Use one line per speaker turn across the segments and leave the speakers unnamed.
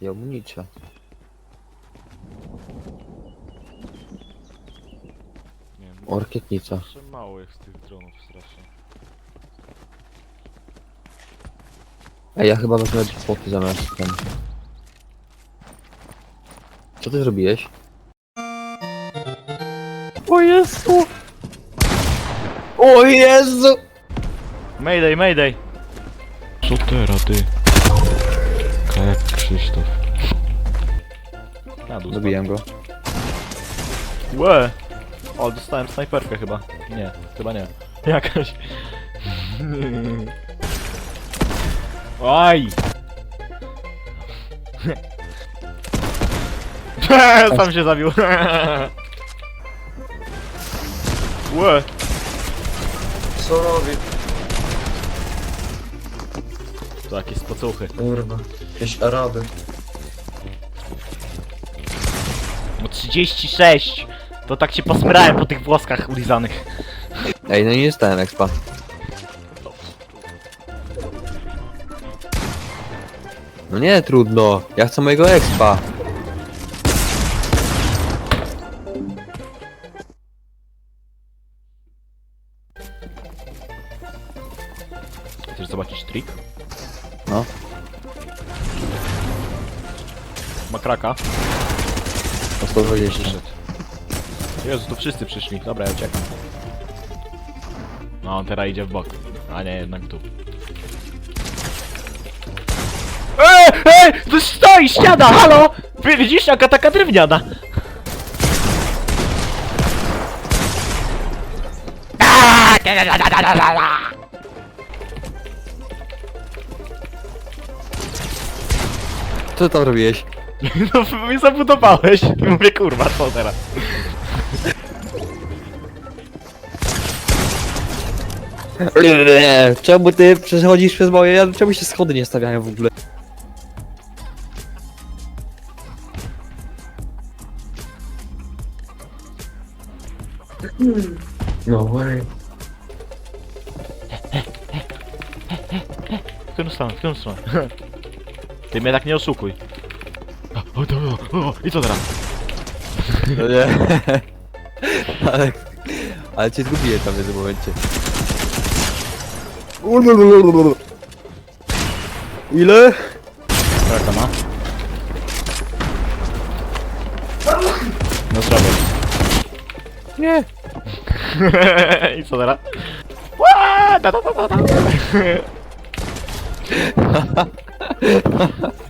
I.
Nie wiem,
Orkietnica.
zawsze mało jest tych dronów strasznie.
Ej, ja chyba wezmę poty zamiast ten. Co ty zrobiłeś? O Jezu! O Jezu!
Mayday, mayday! Co teraz ty? Krzysztof. Na dół
Zabiłem go.
Łe! O, dostałem snajperkę chyba. Nie, chyba nie. Jakaś. Oj! Sam się zabił. Łe!
Co robię?
To jakieś spocuchy.
Kurwa. Jakieś Araby.
No 36! To tak się posmyrałem po tych włoskach ulizanych.
Ej, no nie dostałem expa. No nie, trudno. Ja chcę mojego expa.
Chcesz zobaczyć trik?
No.
Makraka.
O 120.
Przyszedł. Jezu, tu wszyscy przyszli. Dobra, ja uciekam. No, on teraz idzie w bok. A nie, jednak tu. Ej, ej! Tu stoi ściana, halo! Wy widzisz, jaka taka drewniana?
Co ty tam robiłeś?
No, mnie zabudowałeś. I mówię, kurwa, co teraz?
Nie, czemu ty przechodzisz przez moje... Ja, czemu się schody nie stawiają w ogóle?
No way.
W którą stronę, w którą stronę? Ty mnie tak nie oszukuj. O, o, o, o, I co teraz?
No nie. ale... Ale cię zgubiłem tam w jednym momencie. Ile?
Jaka ma? No zrobię.
Nie.
I co teraz? Ła, da, da, da, da, da.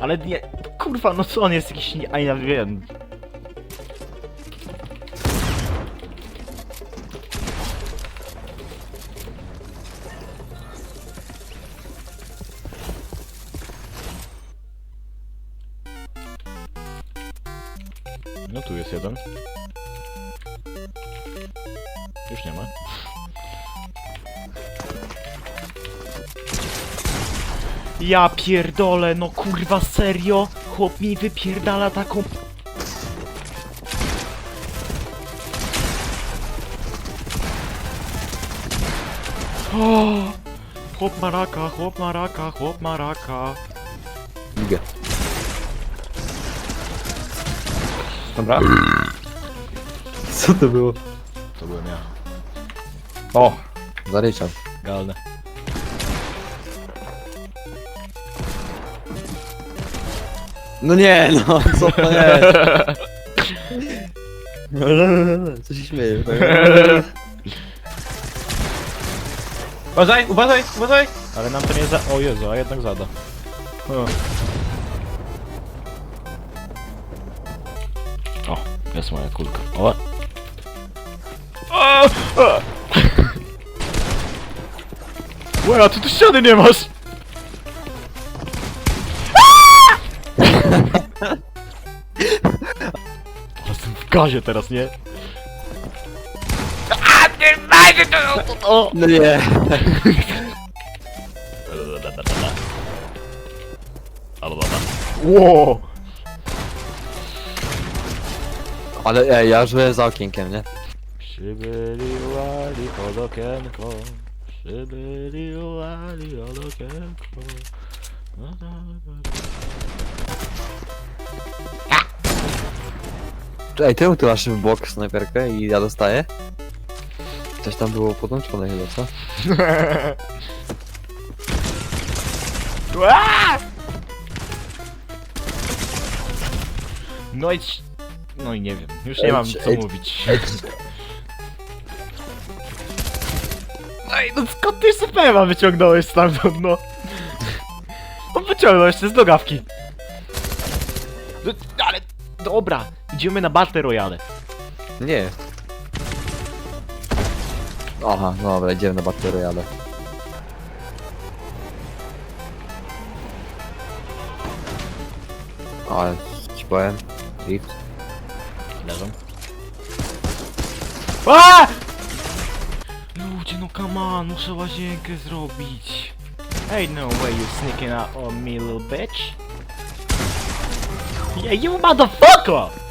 Ale nie, kurwa, no co on jest jakiś, nie- a ja wiem. No tu jest jeden. Już nie ma. Ja pierdolę, no kurwa serio? Chłop mi wypierdala taką... O, chłop ma raka, chłop ma raka, chłop ma raka.
Idę.
Dobra.
Co to było?
To byłem ja.
O! Zaryczał.
Galne.
No nie, no, co to jest? Co się śmieje?
Uważaj, uważaj, uważaj!
Ale nam to nie za... O Jezu, a jednak zada. O, o jest moja kulka. O! O! O! Łe, a ty tu ściany nie masz! Gazie teraz, nie? A ty macie to! O!
No nie.
Ło!
Ale ej, ja byłem za okienkiem, nie?
Przybyli łali pod okienko. Przybyli okienko.
Ej, czemu ty masz w bok snajperkę i ja dostaję? Coś tam było podłączone chyba, co?
Ua! No i... ci- No i nie wiem, już nie
Ej,
mam
czy-
co
ej,
mówić. No i no skąd ty supema wyciągnąłeś stamtąd, no? No wyciągnąłeś się z dogawki. No, ale... Dobra, idziemy na Battle Royale.
Nie. Aha, no dobra, idziemy na Battle Royale. Ale ci powiem. Rift.
Leżą. A! Ludzie, no come on, muszę łazienkę zrobić. Hey, no way you sneaking out on me, little bitch. Yeah, you motherfucker!